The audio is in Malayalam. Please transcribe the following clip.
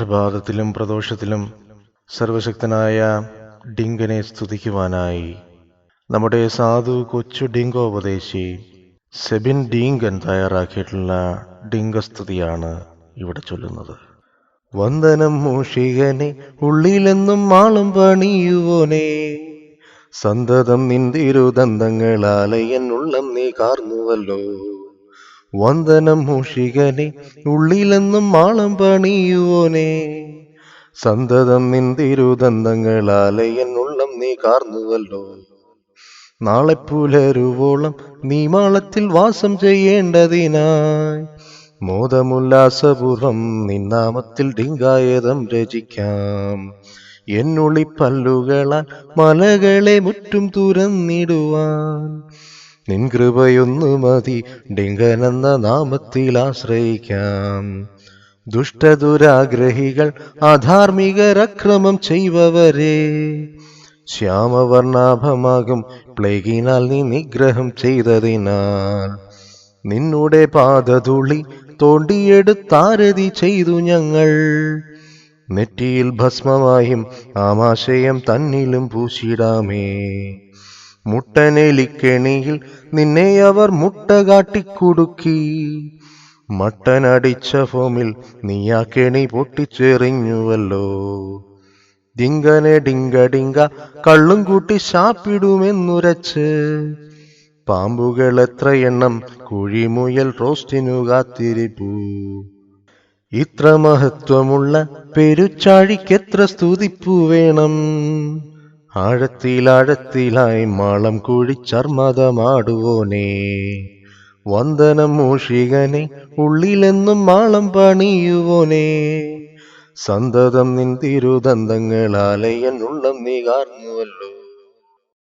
പ്രഭാതത്തിലും പ്രദോഷത്തിലും സർവശക്തനായ ഡിങ്കനെ സ്തുതിക്കുവാനായി. നമ്മുടെ സാധു കൊച്ചു ഡിങ്കോപദേശി സെബിൻ ഡീങ്കൻ തയ്യാറാക്കിയിട്ടുള്ള ഡിങ്കസ്തുതിയാണ് ഇവിടെ ചൊല്ലുന്നത്. വന്ദനം മൂഷികനെ ഉള്ളിലെന്നും മാളം പണിയുവോനെ. സന്തതം നിന്തിരുദന്തങ്ങളാലയൻ ഉള്ളം നീ കാർന്നുവല്ലോ. വന്ദനം മൂഷികനെ ഉള്ളിലെന്നും മാളം പണിയുവോനെ. സന്തതം നിന്തിരുദന്തങ്ങളാലെ എന്നുള്ളം നീ കാർന്നുവല്ലോ. നാളെ പുലരുവോളം നീ മാളത്തിൽ വാസം ചെയ്യേണ്ടതിനായി. മോദമുല്ലാസപൂർവം നിന്നാമത്തിൽ ഡിങ്കായതം രചിക്കാം. എന്നുള്ളി പല്ലുകളാൽ മലകളെ മുറ്റും തുരന്നിടുവാൻ. നിൻ കൃപയൊന്നു മതി. ഡിങ്കനെന്ന നാമത്തിൽ ആശ്രയിക്കാം. ദുഷ്ടദുരാഗ്രഹികൾ അധാർമികരക്രമം ചെയ്വവരെ. ശ്യാമവർണാഭമാകും പ്ലേഗിനാൽ നീ നിഗ്രഹം ചെയ്തതിനാൽ. നിന്നുടെ പാദതുളി തോണ്ടിയെടുത്താരതി ചെയ്തു ഞങ്ങൾ. നെറ്റിയിൽ ഭസ്മമായും ആമാശയം തന്നിലും പൂശിടാമേ. മുട്ടനെലിക്കെണിയിൽ നിന്നെ അവർ മുട്ട കാട്ടിക്കുടുക്കി. മട്ടനടിച്ച ഫോമിൽ നീ ആ കെണി പൊട്ടിച്ചെറിഞ്ഞുവല്ലോ. ഡിങ്കനെ ഡിങ്ക ഡിങ്ക കള്ളും കൂട്ടി ശാപ്പിടുമെന്നുരച്ച്. പാമ്പുകൾ എത്ര എണ്ണം കുഴിമുയൽ റോസ്റ്റിനു കാത്തിരിപ്പൂ. ഇത്ര മഹത്വമുള്ള പെരുച്ചാഴിക്കെത്ര സ്തുതിപ്പു വേണം. ആഴത്തിലാഴത്തിലായി മാളം കുഴിച്ചർമ്മതമാടുവോനെ വന്ദനം മൂഷികനെ ഉള്ളിലെന്നും മാളം പണിയുവോനേ. സന്തതം നിൻ തിരുദന്തങ്ങളാലെ ഉള്ളം നീ കാർന്നുവല്ലോ.